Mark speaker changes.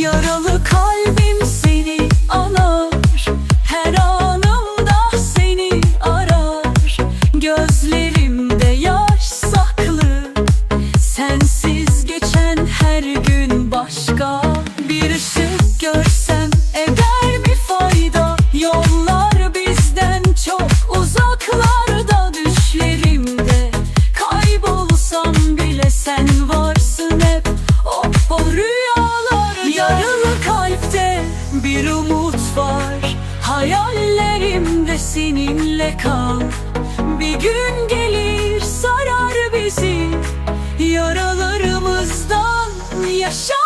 Speaker 1: Yaralı kalbim seni anar Her anımda seni arar. Gözlerimde yaş saklı. Sensiz geçen her gün başka Bir ışık görsem eder mi fayda? Yollar bizden çok uzaklarda. Düşlerimde kaybolsam bile sen varsın Hayallerimde seninle kal. Bir gün gelir sarar bizi Yaralarımızdan yaşa